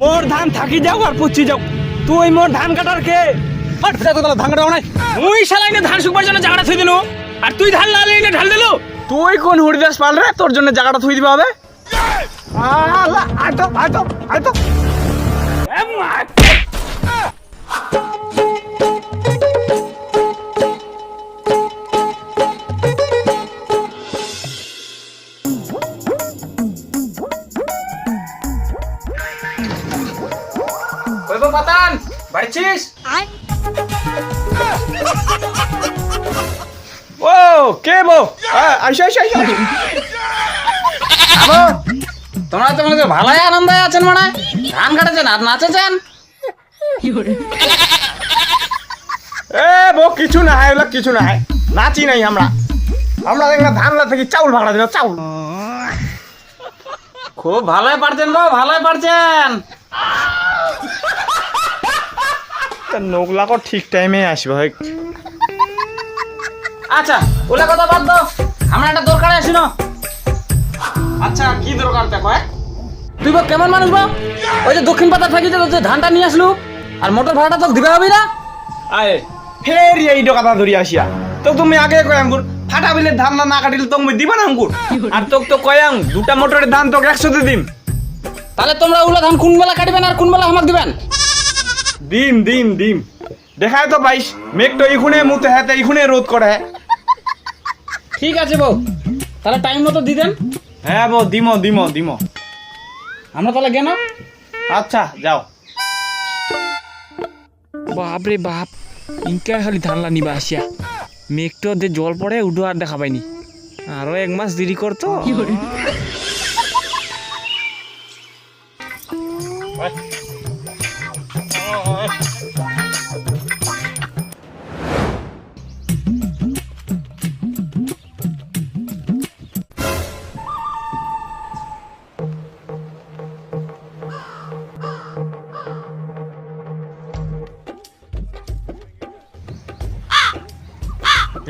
মোর ধান থাকি যাও আর পুচি যাও তুই মোর ধান কাটার কে হাট ফিটা তো ধান কাটা নাই মুই শালাই না ধান শুকবার জন্য জায়গাটা থুই দিলু আর তুই ধান লাল এনে ঢাল দিলু তুই কোন হরিদাস পাল রে তোর জন্য জায়গাটা থুই দিবা হবে আলা আইতো আইতো আইতো এ মা পাতান বাড়িছিস? ও কে বো আইসো আইসো আইসো। আবো তোমরা তো হয় ভালোই আনন্দে আছেন মনে ধান কাটাছেন আর নাচেছেন। এ বো কিছু না হয় কিছু না হয়। নাচি নাই আমরা। আমরা দেখলাম ধান না থেকে চাউল ভাড়া দিল চাউল। খুব ভালোই পারছেন গো ভালোই পারছেন। নোগলাকো ঠিক টাইমে আসবে হয়। আচ্ছা ওলা কথা বাদ দাও। আমার একটা দরকার আছে না আচ্ছা কি দরকার দেখো হ্যাঁ? তুই বা কেমন মানুষ বা ওই যে দক্ষিণ পাতা থাকি যে যে ধানটা নিয়ে আসলু আর মোটর ভাড়াটা তো দিবে হবে না? আয় ফের এই কথা ধরি আসিয়া। তো তুমি আগে কয়াম গুর ফাটা বিলে ধান না কাটিলে তো আমি দিবা না আঙ্গুর? আর তোক তো কয়াম দুটা মোটরের ধান তোকে একসাথে দিম। তাহলে তোমরা ওলা ধান কোন বেলা কাটবেন আর কোন বেলা আমাকে দিবেন? দিম দিম দিম দেখায় তো পাইস মেঘ তো ইখুনে মুতে হাতে ইখুনে রোদ করে হ্যাঁ। ঠিক আছে বউ তাহলে টাইম মতো দিয়ে দেন। হ্যাঁ বো দিম দিম দিম। আমরা তাহলে কেন আচ্ছা যাও। বাপ রে বাপ ইনকা খালি ধানলা নিবা আসিয়া। মেঘটো যে জল পড়ে উঠো আর দেখা পাইনি। আরও এক মাস দেরি করতো।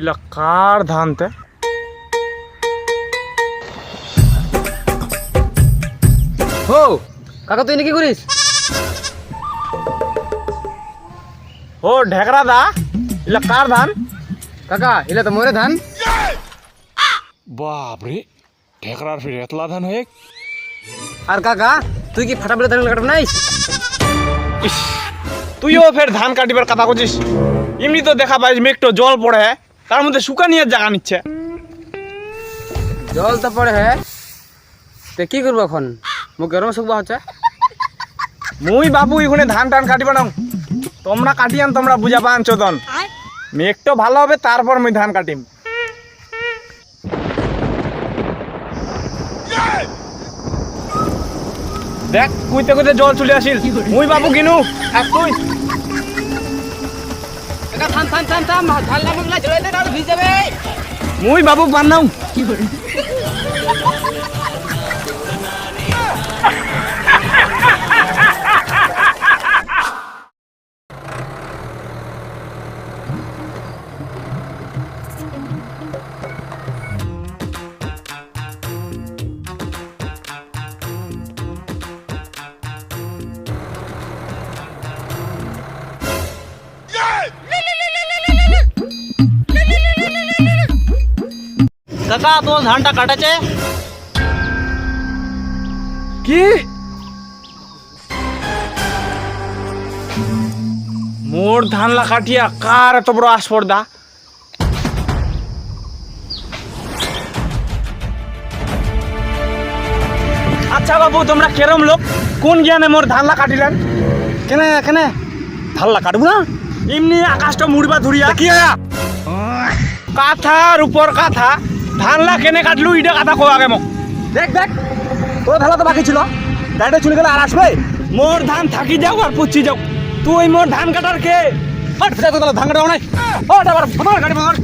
ইলা কার ধান তে হো কাকা তুই নাকি করিস? ও ঢেকরা দা ইলা কার ধান। কাকা এলে তো মোরে ধান। বাপ রে ঠেকরার ফির এতলা ধান হয়ে আর কাকা তুই কি ফাটা বেলা ধান কাটাব নাই? তুইও ফের ধান কাটিবার কথা করছিস এমনি তো দেখা পাইস মেঘটো জল পড়ে। তার মধ্যে শুকানিয়ার জায়গা নিচ্ছে। জল তো পড়ে হ্যাঁ তে কি করব এখন? মুখ গরম শুকবা হচ্ছে? মুই বাবু এখানে ধান টান কাটিবা না তোমরা কাটিয়ান তোমরা বুঝা পান চোদন। মেঘটো ভালো হবে তারপর মুই ধান কাটিম। দেখ কুইতে কুইতে জল চলে আসিল। মুই বাবু কিনু আর তুই? থাম থাম থাম ভিজে যাবে। মুই বাবু বান্নাও কাকা তোমার ধানটা কাটাছে। কি? মোর ধানলা কাটিয়া কার এত বড় আসপর্দা আচ্ছা বাবু তোমরা কেরম লোক? কোন জ্ঞানে মোর ধানলা কাটিলেন কেনে কেনে? ধানলা কাটবো না? এমনি আকাশটা মুড়বা ধরিয়া। কি কাথার উপর কাথা। ধানলা কেনে কাটলু ইটা কথা কো আগে মোক। দেখ দেখ তোর ধালা তো বাকি ছিল। গাড়িটা চলে গেলে আর আসবে? মোর ধান থাকি যাও আর পুচ্ছি যাও। তুই মোর ধান কাটার কে? হাট ফিটা তো তাহলে ধান কাটাও নাই। ও আবার ফটো গাড়ি বদল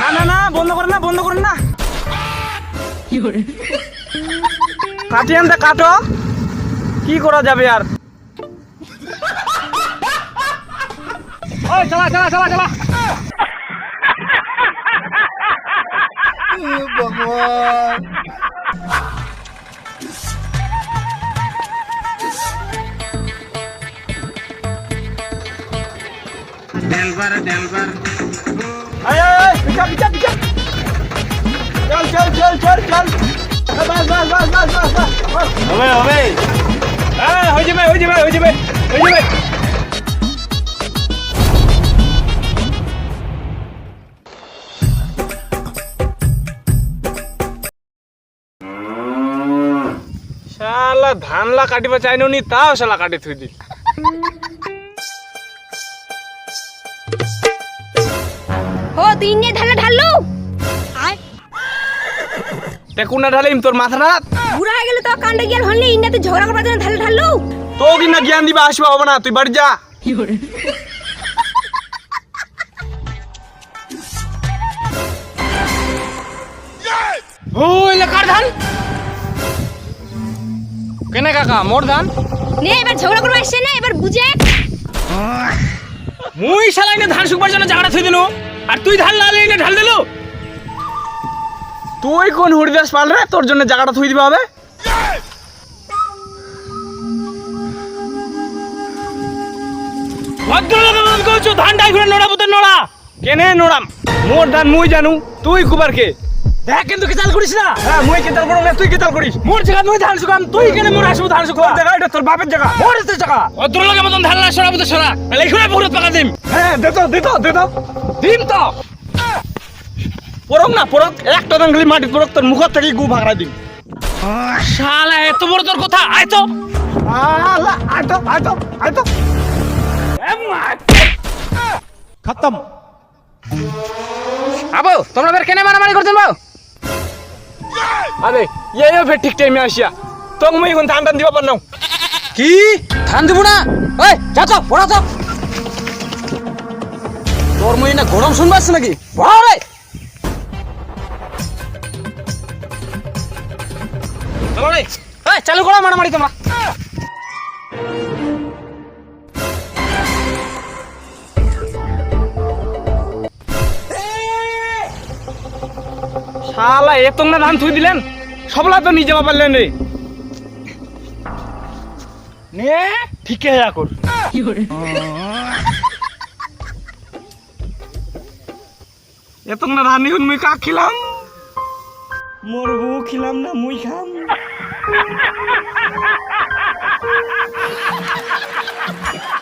না না না বন্ধ করেন না বন্ধ করেন না। কাটিয়ান দা কাটো। কি করা যাবে আর? ওই চালা চালা চালা চালা। ভগবান। ডেলবার ডেলবার আয় আয় পিছা পিছা পিছা চল চল চল চল চল। বাস বাস বাস বাস বাস হবে হবে। হয়ে যাবে হয়ে যাবে হয়ে যাবে হয়ে যাবে। শালা ধানলা কাটিবা চাইনো নি তাও শালা কাটি থুই দি। ও তুই নিয়ে ঢালে ঢাললু? আয়। টেকুনা ঢালিম তোর মাথাটা বুড়া হয়ে গেল তো কাণ্ডে গিয়ে হলি ইন্ডিয়াতে ঝগড়া করবার জন্য ঢালে ঢাললু? তো কি না জ্ঞান দিবা আসবা হবে না তুই বাড়ি যা। ওই লেখার ধান? কেনে কাকা মোর ধান? নে এবার ঝগড়া করবার আসছে না এবার বুঝে। মুই শালাই না ধান শুকবার জন্য জায়গাটা থুই দিনু। আর তুই ধান লাল এনে ঢাল দিলু? তুই কোন হরিদাস পাল রে? তোর জন্য জায়গাটা থুই দিবা হবে? ভদ্রলোক মন কইছো ধান ডাই ঘুরে নড়া পুতে নড়া? কেনে নড়াম? মোর ধান মুই জানু তুই কুবার কে? দেখ কিন্তু কেতাল করিস না। হ্যাঁ মুই না তুই কেতাল করিস। মোর জায়গা মুই ধান শুকাম তুই কেনে মোর আসব ধান শুকাম? জায়গা এটা তোর বাপের জায়গা। মোর এতে জায়গা। ভদ্রলোকের মতন ধান না সরা। পাকা দিম। হ্যাঁ দে তো দে তো দে তো। দিম তো। পরক না পরক একটা মাটি পরক তোর মুখত থেকে গু ভাগড়া দিম। শালা এত বড় তোর কথা আয় তো। আলা খতম। আবো তোমরা বের কেনে মারামারি করছেন বাবু? আরে ইয়ে ইয়ে ফের ঠিক টাইমে আসিয়া। তো মুই এখন ধান টান দিবা পার কি? ধান দিব না? ওই যা তো পড়া তো। তোর মুই না গরম শুনবাস নাকি? পড়া রে! চলো রে। চালু করো মারামারি তোমরা। শালা এ তোমরা ধান থুই দিলেন। সবলা তো নিজে পারলেন রে। নে ঠিকই হ্যাঁ কর। এ তোমরা ধান নিউন মুই কাক খিলাম? মোর বউ খিলাম না মুই খাম।